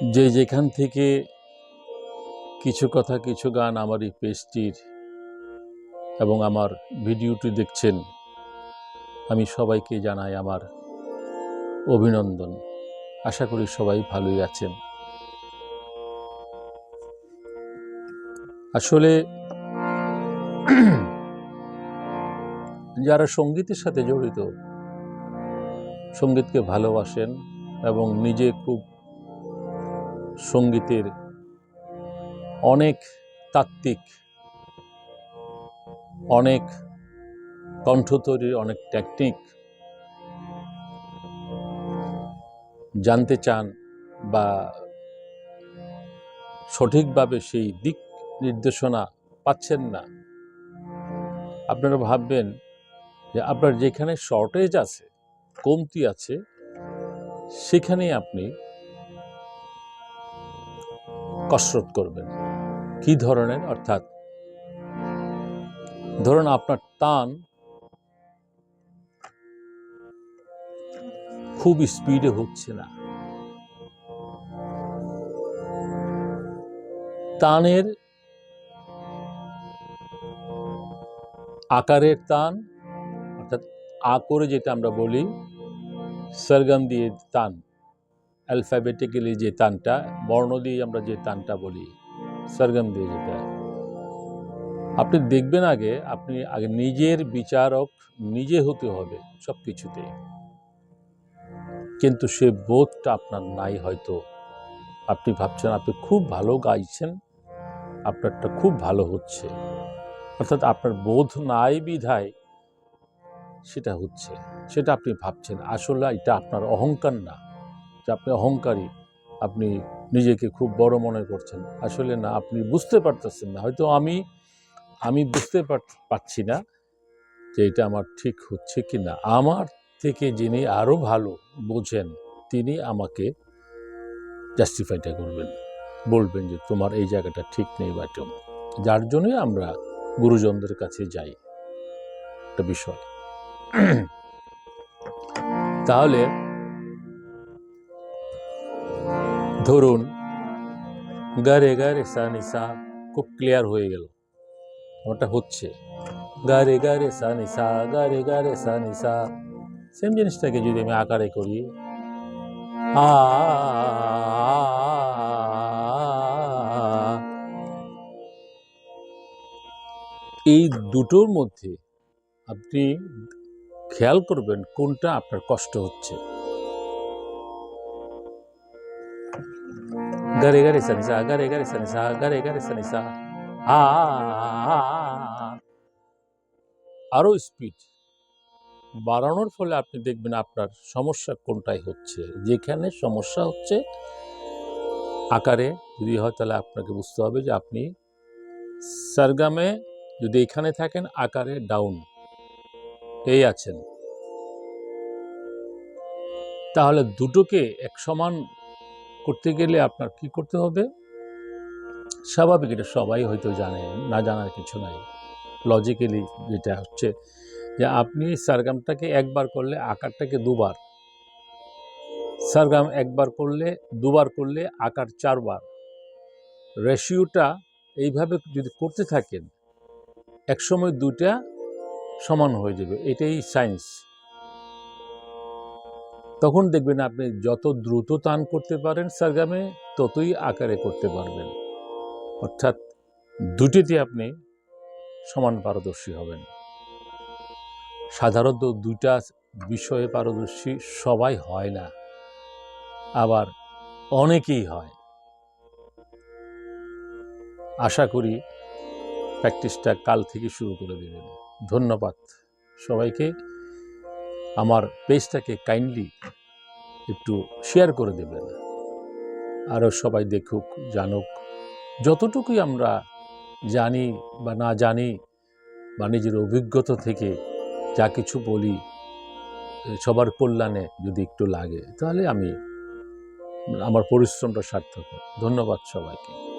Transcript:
যে যেখান থেকে কিছু কথা, কিছু গান আমার এই পেজটির এবং আমার ভিডিওটি দেখছেন, আমি সবাইকে জানাই আমার অভিনন্দন। আশা করি সবাই ভালোই আছেন। আসলে যারা সঙ্গীতের সাথে জড়িত, সঙ্গীতকে ভালোবাসেন এবং নিজে খুব সঙ্গীতের অনেক তাত্ত্বিক, অনেক কণ্ঠ তৈরির অনেক টেকনিক জানতে চান বা সঠিকভাবে সেই দিক নির্দেশনা পাচ্ছেন না, আপনারা ভাববেন যে আপনার যেখানে শর্টেজ আছে, কমতি আছে সেখানে আপনি কসরত করবেন। কি ধরনের? অর্থাৎ ধরুন আপনার টান খুব স্পিডে হচ্ছে না। টানের আকারের টান, অর্থাৎ আ করে যেটা আমরা বলি, সরগম দিয়ে টান। অ্যালফাবেটিক্যালি যে তানটা, বর্ণ দিয়ে আমরা যে তানটা বলি, সরগম দিয়ে যেটা। আপনি দেখবেন আগে, আপনি আগে নিজের বিচারক নিজে হতে হবে সব কিছুতে কিন্তু সে বোধটা আপনার নাই হয়তো। আপনি ভাবছেন, আপনি খুব ভালো গাইছেন, আপনারটা খুব ভালো হচ্ছে। অর্থাৎ আপনার বোধ নাই বিধায় সেটা হচ্ছে, সেটা আপনি ভাবছেন। আসলে এটা আপনার অহংকার না। যে আপনি অহংকারী, আপনি নিজেকে খুব বড় মনে করছেন। আসলে না, আপনি বুঝতে পারতেছেন না। হয়তো আমি আমি বুঝতে পার- পারছি না যে এটা আমার ঠিক হচ্ছে কি না আমার থেকে যিনি আরও ভালো বোঝেন, তিনি আমাকে জাস্টিফাইটা করবেন। বলবেন যে, তোমার এই জায়গাটা ঠিক নেই বা। যার জন্যই আমরা গুরুজনদের কাছে যাই। একটা বিষয়। তাহলে ধরুন গারে গারে সা নিসা খুব ক্লিয়ার হয়ে গেল ওটা হচ্ছে গারে গারে সা নিসা গারে গারে সা নিসা সেম জিনিসটাকে যদি আমি আকারে করি আ এই দুটোর মধ্যে আপনি খেয়াল করবেন কোনটা আপনার কষ্ট হচ্ছে গারে গারে সানিসা গারে গারে সানিসা গারে গারে সানিসা আ আরও স্পিড বাড়ানোর ফলে আপনি দেখবেন আপনার সমস্যা কোনটাই হচ্ছে। যেখানে সমস্যা হচ্ছে, আকারে যদি হয় তাহলে আপনাকে বুঝতে হবে যে আপনি সারগামে যদি এখানে থাকেন, আকারে ডাউন এই আছেন। তাহলে দুটোকে এক সমান করতে গেলে আপনার কি করতে হবে? স্বাভাবিক এটা সবাই হয়তো জানে, না জানার কিছু নাই। লজিক্যালি যেটা হচ্ছে যে আপনি সারগামটাকে একবার করলে, আকারটাকে দুবার। সারগাম একবার করলে, দুবার করলে আকার চারবার। রেশিওটা এইভাবে যদি করতে থাকেন, একসময় দুটা সমান হয়ে যাবে। এটাই সায়েন্স তখন দেখবেন আপনি যত দ্রুত টান করতে পারেন সারগামে, ততই আকারে করতে পারবেন। অর্থাৎ দুটিতে আপনি সমান পারদর্শী হবেন। সাধারণত দুইটা বিষয়ে পারদর্শী সবাই হয় না, আবার অনেকেই হয়। আশা করি প্র্যাকটিসটা কাল থেকে শুরু করে দেবেন। ধন্যবাদ সবাইকে। আমার পেজটাকে কাইন্ডলি একটু শেয়ার করে দেবেন। আরও সবাই দেখুক, জানুক। যতটুকুই আমরা জানি বা না জানি বা নিজের অভিজ্ঞতা থেকে যা কিছু বলি, সবার কল্যাণে যদি একটু লাগে, তাহলে আমি আমার পরিশ্রমটা সার্থক ধন্যবাদ সবাইকে।